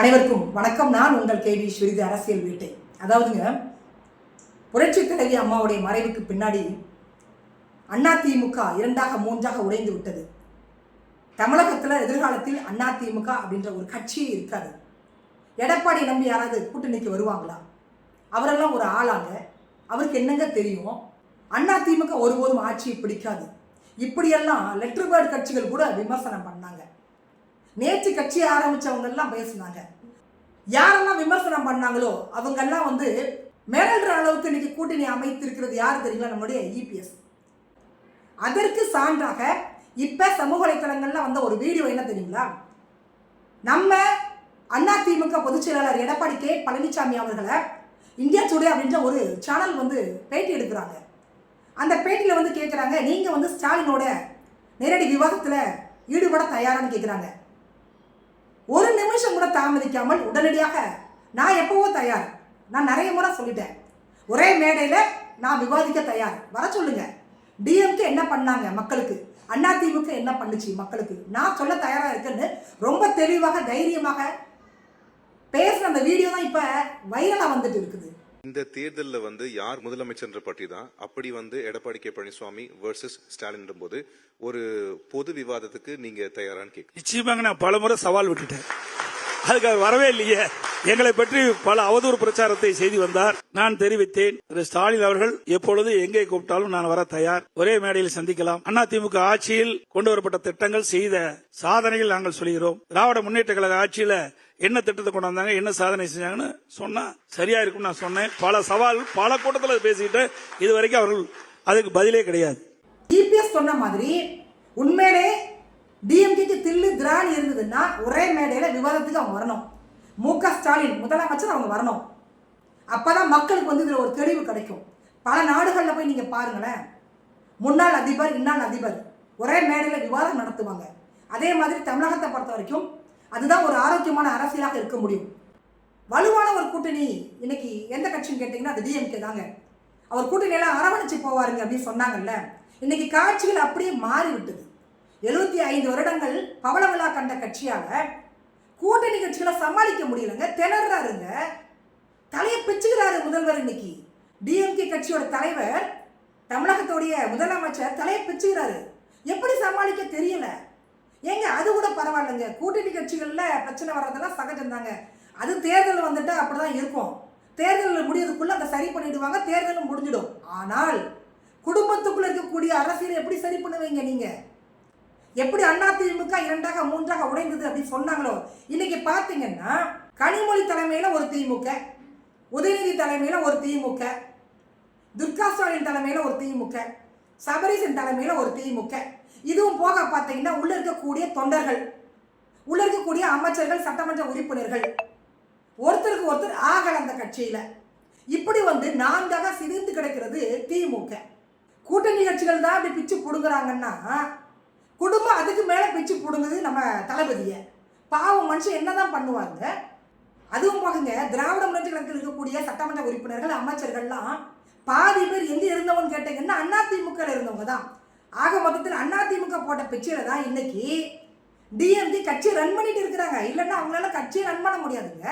அனைவருக்கும் வணக்கம். நான் உங்கள் கேவி ஸ்விரிதி அரசியல் வீட்டை. அதாவதுங்க புரட்சி தலைவி அம்மாவுடைய மறைவுக்கு பின்னாடி அதிமுக இரண்டாக மூன்றாக உடைந்து விட்டது. தமிழகத்தில் எதிர்காலத்தில் அதிமுக அப்படின்ற ஒரு கட்சியே இருக்காது. எடப்பாடி நம்பி யாராவது கூட்டணிக்கு வருவாங்களா? அவரெல்லாம் ஒரு ஆளாங்க. அவருக்கு என்னங்க தெரியும்? அதிமுக ஒருபோதும் ஆட்சியை பிடிக்காது. இப்படியெல்லாம் லெட்டர் பேர்ட் கட்சிகள் கூட விமர்சனம் பண்ணாங்க. நேற்று கட்சி ஆரம்பிச்சவங்க எல்லாம் யாரெல்லாம் விமர்சனம் பண்ணாங்களோ அவங்கெல்லாம் வந்து மிரள்ற அளவுக்கு இன்னைக்கு கூட்டணி அமைத்திருக்கிறது யார் தெரியுங்களா? நம்முடைய இபிஎஸ் அதற்கு சான்றாக இப்போ சமூக வலைத்தளங்களில் வந்த ஒரு வீடியோ என்ன தெரியுங்களா? நம்ம அதிமுக பொதுச் செயலாளர் எடப்பாடி கே பழனிசாமி அவர்களை இந்தியா டுடே அப்படின்ற ஒரு சேனல் வந்து பேட்டி எடுக்கிறாங்க. அந்த பேட்டியில் வந்து கேட்குறாங்க நீங்கள் வந்து ஸ்டாலினோட நேரடி விவாதத்தில் ஈடுபட தயாரான்னு கேட்குறாங்க ஒரு நிமிஷம் கூட தாமதிக்காமல் உடனடியாக நான் எப்போவோ தயார். நான் நிறைய முறை சொல்லிட்டேன். ஒரே மேடையில் நான் விவாதிக்க தயார். வர சொல்லுங்க. டிஎம்கே என்ன பண்ணாங்க மக்களுக்கு? அண்ணா அதிமுக என்ன பண்ணுச்சு மக்களுக்கு? நான் சொல்ல தயாராக இருக்கேன்னு ரொம்ப தெளிவாக தைரியமாக பேசுகிற அந்த வீடியோ தான் இப்போ வைரலாக வந்துட்டு இருக்குது. இந்த தேர்தலில் வந்து யார் முதலமைச்சர்ன்ற பற்றி தான் அப்படி வந்து எடப்பாடி கே பழனிசாமி வர்சஸ் ஸ்டாலின் போது ஒரு பொது விவாதத்துக்கு நீங்க தயாரான்னு கேட்க நிச்சயமாக நான் பலமுறை சவால் விட்டுட்டேன். அதுக்கு வரவே இல்லையே. எங்களை பற்றி பல அவதூறு பிரச்சாரத்தை செய்து வந்தார். நான் தெரிவித்தேன். திரு ஸ்டாலின் அவர்கள் எப்பொழுது எங்கே கூப்பிட்டாலும் நான் வர தயார். ஒரே மேடையில் சந்திக்கலாம். அதிமுக ஆட்சியில் கொண்டு வரப்பட்ட திட்டங்கள் செய்த சாதனைகள் நாங்கள் சொல்கிறோம். திராவிட முன்னேற்ற கழக ஆட்சியில என்ன திட்டத்தை கொண்டு வந்தாங்க என்ன சாதனை செஞ்சாங்கன்னு சொன்னா சரியா இருக்கும் நான் சொன்னேன். பல சவால் பல கூட்டத்தில் பேசிக்கிட்டு இது வரைக்கும் அவர்கள் அதுக்கு பதிலே கிடையாது. ஜிபிஎஸ் சொன்ன மாதிரி உண்மையிலே டிஎம்கேக்கு தில்லு திராணி இருந்ததுன்னா ஒரே மேடையில் விவாதத்துக்கு அவங்க வரணும். மு க ஸ்டாலின் முதலமைச்சர் அவங்க வரணும். அப்பதான் மக்களுக்கு வந்து இதில் ஒரு தெளிவு கிடைக்கும். பல நாடுகளில் போய் நீங்கள் பாருங்களேன். முன்னாள் அதிபர் இன்னாள் அதிபர் ஒரே மேடையில் விவாதம் நடத்துவாங்க. அதே மாதிரி தமிழகத்தை பொறுத்த வரைக்கும் அதுதான் ஒரு ஆரோக்கியமான அரசியலாக இருக்க முடியும். வலுவான ஒரு கூட்டணி இன்னைக்கு எந்த கட்சின்னு கேட்டிங்கன்னா அது டிஎம்கே தாங்க. அவர் கூட்டணியெல்லாம் அரவணைச்சு போவாருங்க அப்படின்னு சொன்னாங்கல்ல. இன்னைக்கு காட்சிகள் அப்படியே மாறிவிட்டது. எழுபத்தி ஐந்து வருடங்கள் பவளவிழா கண்ட கட்சியாக கூட்டணி கட்சிகளை சமாளிக்க முடியலங்க. திணறாருங்க. தலையை பிச்சுக்கிறாரு முதல்வர் இன்னைக்கு. டிஎம்கே கட்சியோட தலைவர் தமிழகத்துடைய முதலமைச்சர் தலையை பிச்சுக்கிறாரு எப்படி சமாளிக்க தெரியல. ஏங்க அது கூட பரவாயில்லைங்க. கூட்டணி கட்சிகளில் பிரச்சனை வர்றதெல்லாம் சகஜம்தாங்க. அது தேர்தல் வந்துட்டா அப்படிதான் இருக்கும். தேர்தல் முடியறதுக்குள்ளே அதை சரி பண்ணிவிடுவாங்க தேர்தலும் முடிஞ்சிடும். ஆனால் குடும்பத்துக்குள்ளே இருக்கக்கூடிய அரசியலை எப்படி சரி பண்ணுவீங்க நீங்கள் எப்படி அதிமுக இரண்டாக மூன்றாக உடைந்தது அப்படின்னு சொன்னாங்களோ? இன்னைக்கு பார்த்தீங்கன்னா கனிமொழி தலைமையில் ஒரு திமுக உதயநிதி தலைமையில் ஒரு திமுக துர்கா ஸ்டாலின் தலைமையில் ஒரு திமுக சபரீசன் தலைமையில் ஒரு திமுக. இதுவும் போக பார்த்தீங்கன்னா உள்ள இருக்கக்கூடிய தொண்டர்கள் உள்ள இருக்கக்கூடிய அமைச்சர்கள் சட்டமன்ற உறுப்பினர்கள். ஒருத்தருக்கு ஒருத்தர் ஆகல அந்த கட்சியில். இப்படி வந்து நான்காக சிதைந்து கிடக்கிறது திமுக. கூட்டணி கட்சிகள் தான் அப்படி பிச்சு பிடுங்குறாங்கன்னா குடும்பம் அதுக்கு மேலே பிச்சு பிடுங்குது நம்ம தளபதியை. பாவம் மனுஷன் என்னதான் பண்ணுவாங்க அதுவும் பாருங்க திராவிட முன்னேற்ற கழகத்தில் இருக்கக்கூடிய சட்டமன்ற உறுப்பினர்கள் அமைச்சர்கள்லாம் பாதி பேர் எங்கே இருந்தவங்க கேட்டீங்கன்னா அதிமுக இருந்தவங்க தான் ஆக மொத்தத்தில் அதிமுக போட்ட பிக்சரை தான் இன்னைக்கு டிஎம்கே கட்சியை ரன் பண்ணிட்டு இருக்கிறாங்க. இல்லைன்னா அவங்களால கட்சியை ரன் பண்ண முடியாதுங்க.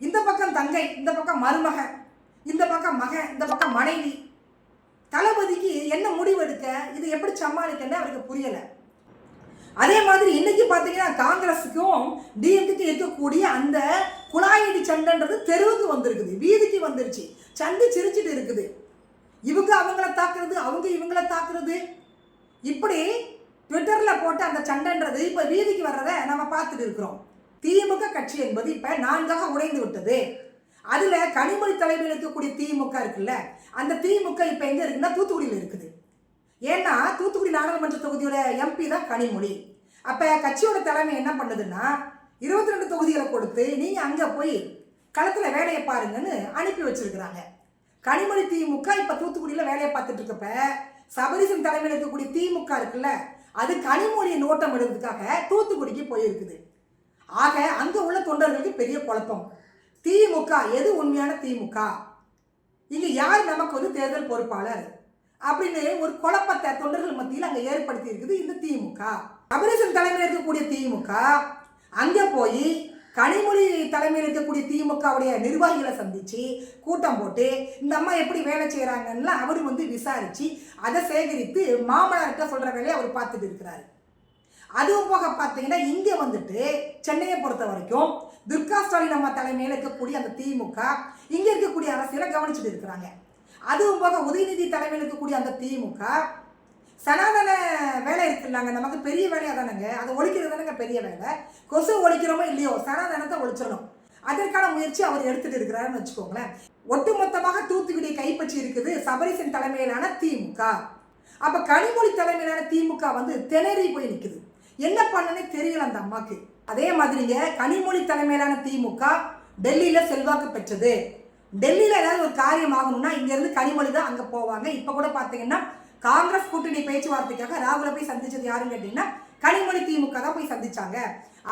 இந்த பக்கம் தங்கை இந்த பக்கம் மருமக இந்த பக்கம் மகன் இந்த பக்கம் மனைவி. தளபதிக்கு என்ன முடிவு எடுக்க இது எப்படி சமாளிக்கன்னு அவருக்கு புரியலை. அதே மாதிரி இன்னைக்கு பார்த்தீங்கன்னா காங்கிரஸுக்கும் டிஎம்கேக்கு இருக்கக்கூடிய அந்த குழாயடி சண்டைன்றது தெருவுக்கு வந்திருக்குது வீதிக்கு வந்துருச்சு. சண்டை சிரிச்சிட்டு இருக்குது. இவங்க அவங்கள தாக்குறது அவங்க இவங்கள தாக்குறது. இப்படி ட்விட்டரில் போட்டு அந்த சண்டைன்றது இப்போ வீதிக்கு வர்றதை நம்ம பார்த்துட்டு இருக்கிறோம். திமுக கட்சி என்பது இப்போ நான்காக உடைந்து விட்டது. அதில் கனிமொழி தலைமையில் இருக்கக்கூடிய திமுக இருக்குல்ல அந்த திமுக இப்போ எங்கே இருக்குன்னா தூத்துக்குடியில் இருக்குது. ஏன்னா தூத்துக்குடி நாடாளுமன்ற தொகுதியோட எம்பி தான் கனிமொழி. அப்போ கட்சியோட தலைமை என்ன பண்ணுதுன்னா இருபத்தி ரெண்டு தொகுதிகளை கொடுத்து நீங்கள் அங்கே போய் களத்தில் வேலையை பாருங்கன்னு அனுப்பி வச்சுருக்குறாங்க. கனிமொழி திமுக இப்போ தூத்துக்குடியில் வேலையை பார்த்துட்டு இருக்கப்ப சபரிசன் தலைமையில் இருக்கக்கூடிய திமுக இருக்குல்ல அது கனிமொழியை நோட்டம் எடுக்கிறதுக்காக தூத்துக்குடிக்கு போயிருக்குது. ஆக அங்கே உள்ள தொண்டர்களுக்கு பெரிய குழப்பம். திமுக எது உண்மையான திமுக? இங்கே யார் நமக்கு வந்து தேர்தல் பொறுப்பாளர்? அப்படின்னு ஒரு குழப்பத்தை தொண்டர்கள் மத்தியில் அங்கே ஏற்படுத்தி இருக்குது இந்த திமுக. அபிரேசன் தலைமையில் இருக்கக்கூடிய திமுக அங்கே போய் கனிமொழி தலைமையில் இருக்கக்கூடிய திமுகவுடைய நிர்வாகிகளை சந்திச்சு கூட்டம் போட்டு இந்த அம்மா எப்படி வேலை செய்கிறாங்கன்னு அவர் வந்து விசாரிச்சு அதை சேகரித்து மாமனார்கிட்ட சொல்ற வேலையை அவர் பார்த்துட்டு இருக்கிறாரு. அதுவும் போக பார்த்தீங்கன்னா இங்கே வந்துட்டு சென்னையை பொறுத்த வரைக்கும் துர்கா ஸ்டாலின் அம்மா தலைமையில் இருக்கக்கூடிய அந்த திமுக இங்கே இருக்கக்கூடிய அரசியலை கவனிச்சுட்டு இருக்கிறாங்க. அதுவும் போக உதயநிதி தலைமையில் இருக்கக்கூடிய அந்த திமுக சனாதன வேலை இருக்குல்லாங்க. நமக்கு பெரிய வேலையாக தானேங்க. அதை ஒழிக்கிறது தானேங்க பெரிய வேலை. கொசு ஒழிக்கிறோமோ இல்லையோ சனாதனத்தை ஒழிச்சிடணும். அதற்கான முயற்சி அவர் எடுத்துட்டு இருக்கிறாருன்னு வச்சுக்கோங்களேன். ஒட்டுமொத்தமாக தூத்துக்குடியை கைப்பற்றி இருக்குது சபரிசன் தலைமையிலான திமுக. அப்போ கனிமொழி தலைமையிலான திமுக வந்து திணறி போய் நிற்குது என்ன பண்ணுன்னு தெரியல அந்த அம்மாக்கு. அதே மாதிரிங்க கனிமொழி தலைமையிலான திமுக டெல்லியில் செல்வாக்கு பெற்றது. டெல்லியில் ஏதாவது ஒரு காரியம் ஆகணும்னா இங்கேருந்து கனிமொழி தான் அங்கே போவாங்க. இப்போ கூட பார்த்தீங்கன்னா காங்கிரஸ் கூட்டணி பேச்சுவார்த்தைக்காக ராகுல போய் சந்திச்சது யாருன்னு கேட்டீங்கன்னா கனிமொழி திமுக தான் போய் சந்திச்சாங்க.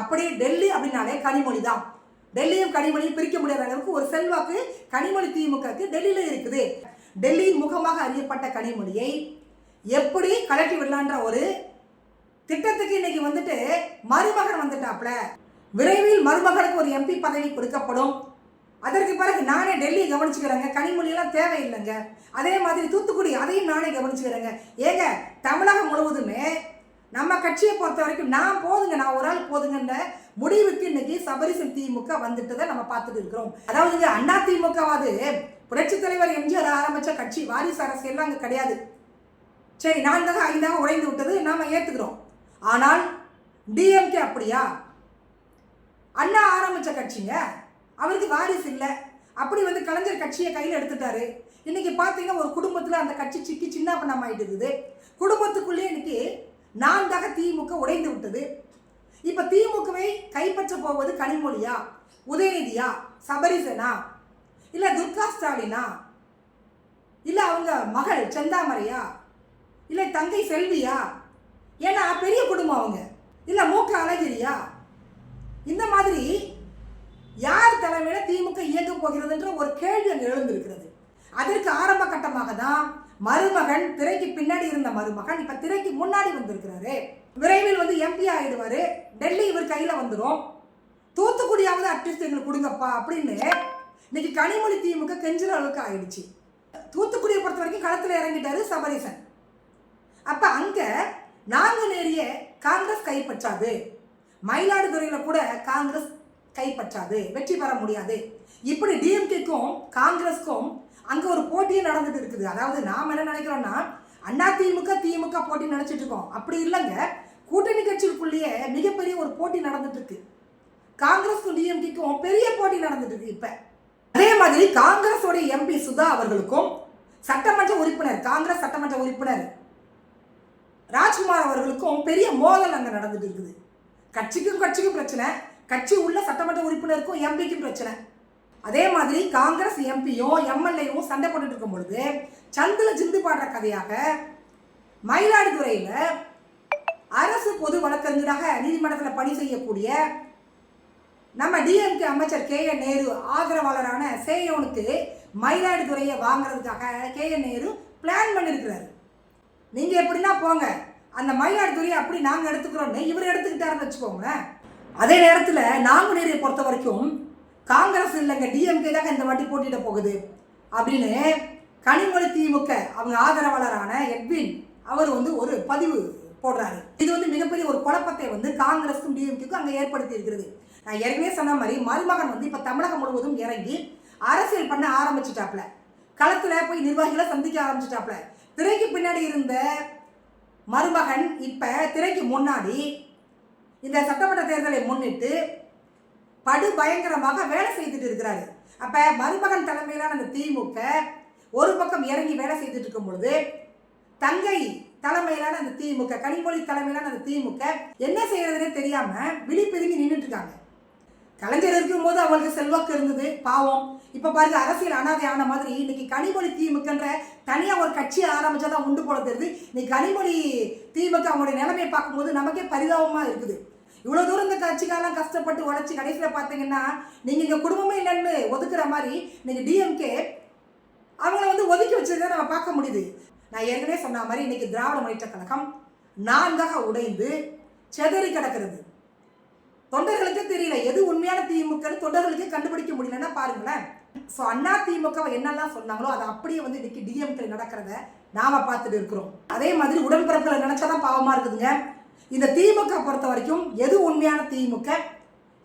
அப்படியே டெல்லி அப்படின்னாலே கனிமொழி தான். டெல்லியும் கனிமொழியும் பிரிக்க முடியாத அளவுக்கு ஒரு செல்வாக்கு கனிமொழி திமுகக்கு டெல்லியில இருக்குது. டெல்லியின் முகமாக அறியப்பட்ட கனிமொழியை எப்படி கலட்டி விடலான்ற ஒரு திட்டத்துக்கு இன்னைக்கு வந்துட்டு மருமகன் வந்துட்டாப்ல விரைவில் மருமகனுக்கு ஒரு எம்பி பதவி கொடுக்கப்படும். அதற்கு பிறகு நானே டெல்லியை கவனிச்சுக்கிறேங்க. கனிமொழியெல்லாம் தேவையில்லைங்க. அதே மாதிரி தூத்துக்குடி அதையும் நானே கவனிச்சுக்கிறேங்க. ஏங்க தமிழகம் முழுவதுமே நம்ம கட்சியை பொறுத்த வரைக்கும் நான் போதுங்க நான் ஒரு ஆள் போதுங்கன்ற முடிவுக்கு இன்னைக்கு சபரிசன் திமுக வந்துட்டதை நம்ம பார்த்துட்டு இருக்கிறோம். அதாவது அண்ணா திமுகவாது. புரட்சி தலைவர் எம்ஜிஆர் ஆரம்பித்த கட்சி வாரிசு அரசியல்லாம் அங்கே கிடையாது. சரி நான்காக ஐந்தாக உடைந்து விட்டது நாம் ஏற்றுக்கிறோம் ஆனால் டிஎம்கே அப்படியா? அண்ணா ஆரம்பித்த கட்சிங்க அவருக்கு வாரிசு இல்லை. அப்படி வந்து கலைஞர் கட்சியை கையில் எடுத்துட்டாரு. இன்னைக்கு பார்த்தீங்கன்னா ஒரு குடும்பத்தில் அந்த கட்சி சிக்கி சின்ன பண்ணம் ஆயிட்டு இருக்குது. குடும்பத்துக்குள்ளேயே இன்னைக்கு நான்காக திமுக உடைந்து விட்டது. இப்போ திமுகவை கைப்பற்ற போவது கனிமொழியா உதயநிதியா சபரிசனா இல்லை துர்கா ஸ்டாலினா இல்லை அவங்க மகள் செந்தாமரையா இல்லை தங்கை செல்வியா? ஏன்னா பெரிய குடும்பம் அவங்க. இல்லை மூக்க அழகிரியா? இந்த மாதிரி யார் தலைமையில திமுக இயங்க போகிறதுன்ற ஒரு கேள்வி அங்கே எழுந்திருக்கிறது. அதற்கு ஆரம்ப கட்டமாக தான் மருமகன் திரைக்கு பின்னாடி இருந்த மருமகன் இப்ப திரைக்கு முன்னாடி வந்திருக்கிறாரு. விரைவில் வந்து எம்பி ஆயிடுவாரு. டெல்லி இவர் கையில வந்துடும் தூத்துக்குடியாவது அட்லீஸ்ட் எங்களுக்கு கொடுங்கப்பா அப்படின்னு இன்னைக்கு கனிமொழி திமுக கெஞ்சுற அளவுக்கு ஆயிடுச்சு. தூத்துக்குடியை பொறுத்த வரைக்கும் களத்தில் இறங்கிட்டாரு சபரீசன். அப்ப அங்க நாங்குநேரிய காங்கிரஸ் கைப்பற்றாது. மயிலாடுதுறையில கூட காங்கிரஸ் கைப்பற்றாது வெற்றி பெற முடியாது. இப்படி டிஎம்கேக்கும் காங்கிரஸ்க்கும் அங்கே ஒரு போட்டியே நடந்துட்டு இருக்குது. அதாவது நாம் என்ன நினைக்கிறோம்னா அண்ணா திமுக திமுக போட்டி நினச்சிட்டு இருக்கோம். அப்படி இல்லைங்க. கூட்டணி கட்சிகளுக்குள்ளேயே மிகப்பெரிய ஒரு போட்டி நடந்துட்டு இருக்கு. காங்கிரஸ்க்கும் டிஎம்கேக்கும் பெரிய போட்டி நடந்துட்டு இருக்கு இப்போ. அதே மாதிரி காங்கிரஸோட எம்பி சுதா அவர்களுக்கும் சட்டமன்ற உறுப்பினர் காங்கிரஸ் சட்டமன்ற உறுப்பினர் ராஜ்குமார் அவர்களுக்கும் பெரிய மோதல் அங்கே நடந்துட்டு இருக்குது. கட்சிக்கும் கட்சிக்கும் பிரச்சனை. கட்சி உள்ள சட்டமன்ற உறுப்பினருக்கும் எம்பிக்கும் பிரச்சனை. அதே மாதிரி காங்கிரஸ் எம்பியும் எம்எல்ஏவும் சண்டை போட்டுட்டு இருக்கும் பொழுது சந்தில் ஜிந்து பாடுற கதையாக மயிலாடுதுறையில் அரசு பொது வழக்கறிஞராக நீதிமன்றத்தில் பணி செய்யக்கூடிய நம்ம டிஎம்கே அமைச்சர் கே என் நேரு ஆதரவாளரான சேயோனுக்கு மயிலாடுதுறையை வாங்குறதுக்காக கே என் நேரு பிளான் பண்ணியிருக்கிறாரு நீங்கள் எப்படின்னா போங்க. அந்த மயிலாடுதுறையை அப்படி நாங்கள் எடுத்துக்கிறோன்னு இவர் எடுத்துக்கிட்டாருன்னு வச்சுக்கோங்களேன். அதே நேரத்தில் நாங்குநேரியை பொறுத்த வரைக்கும் காங்கிரஸ் இல்லைங்க டிஎம்கே தாங்க இந்த வாட்டி போட்டியிட போகுது. அப்படின்னு கனிமொழி திமுக அவங்க ஆதரவாளரான எட்வின் அவர் வந்து ஒரு பதிவு போடுறாரு. இது வந்து மிகப்பெரிய ஒரு குழப்பத்தை வந்து காங்கிரஸுக்கும் டிஎம்கேக்கும் அங்கே ஏற்படுத்தி இருக்கிறது. நான் ஏற்கனவே சொன்ன மாதிரி மருமகன் வந்து இப்போ தமிழகம் முழுவதும் இறங்கி அரசியல் பண்ண ஆரம்பிச்சிட்டாப்ல களத்தில் போய் நிர்வாகிகளை சந்திக்க ஆரம்பிச்சிட்டாப்ல திரைக்கு பின்னாடி இருந்த மருமகன் இப்போ திரைக்கு முன்னாடி இந்த சட்டமன்ற தேர்தலை முன்னிட்டு படு பயங்கரமாக வேலை செய்துட்டு இருக்கிறாரு. அப்ப மருமகன் தலைமையிலான அந்த திமுக ஒரு பக்கம் இறங்கி வேலை செய்துட்டு இருக்கும் பொழுது தங்கை தலைமையிலான அந்த திமுக கனிமொழி தலைமையிலான அந்த திமுக என்ன செய்யறதுனே தெரியாம விழிப்பிதுங்கி நின்றுட்டு இருக்காங்க. கலைஞர் இருக்கும்போது அவங்களுக்கு செல்வாக்கு இருந்தது பாவம். இப்ப பாருங்க அரசியல் அனாதை ஆன மாதிரி இன்னைக்கு கனிமொழி திமுகன்ற தனியா ஒரு கட்சியை ஆரம்பிச்சாதான் உண்டு போல தெரியுது. இன்னைக்கு கனிமொழி திமுக அவங்களுடைய நிலைமையை பார்க்கும்போது நமக்கே பரிதாபமா இருக்குது. இவ்வளோ தூரம் இந்த கட்சிக்காரெல்லாம் கஷ்டப்பட்டு உழைச்சி கடைசியில் பார்த்தீங்கன்னா நீங்கள் இங்கே குடும்பமே இல்லைன்னு ஒதுக்குற மாதிரி நீங்கள் டிஎம்கே அவங்கள வந்து ஒதுக்கி வச்சதை நம்ம பார்க்க முடியுது. நான் ஏற்கனவே சொன்ன மாதிரி இன்னைக்கு திராவிட முன்னேற்ற கழகம் நான்காக உடைந்து செதறி கிடக்கிறது. தொண்டர்களுக்கு தெரியல எது உண்மையான திமுக தொண்டர்களுக்கு கண்டுபிடிக்க முடியலன்னா பாருங்களேன். ஸோ அண்ணா திமுக என்னெல்லாம் சொன்னாங்களோ அதை அப்படியே வந்து இன்னைக்கு டிஎம்கே நடக்கிறத நாம பார்த்துட்டு இருக்கிறோம். அதே மாதிரி உடன்பிறப்புகளை நினைச்சாதான் பாவமா இருக்குதுங்க. இந்த திமுக பொறுத்த வரைக்கும் எது உண்மையான திமுக?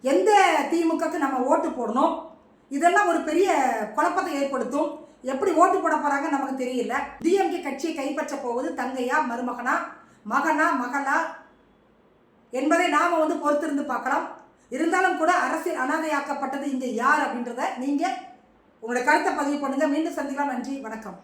எந்த திமுகக்கு நம்ம ஓட்டு போடணும்? இதெல்லாம் ஒரு பெரிய குழப்பத்தை ஏற்படுத்தும். எப்படி ஓட்டு போட போறாங்க நமக்கு தெரியல. டிஎம்கே கட்சியை கைப்பற்ற போவது தங்கையா மருமகனா மகனா மகளா என்பதை நாம வந்து பொறுத்திருந்து பார்க்கலாம். இருந்தாலும் கூட அரசியல் அனாதையாக்கப்பட்டது இங்கே யார் அப்படின்றத நீங்க உங்களோட கருத்தை பதிவு பண்ணுங்க. மீண்டும் சந்திக்கலாம். நன்றி. வணக்கம்.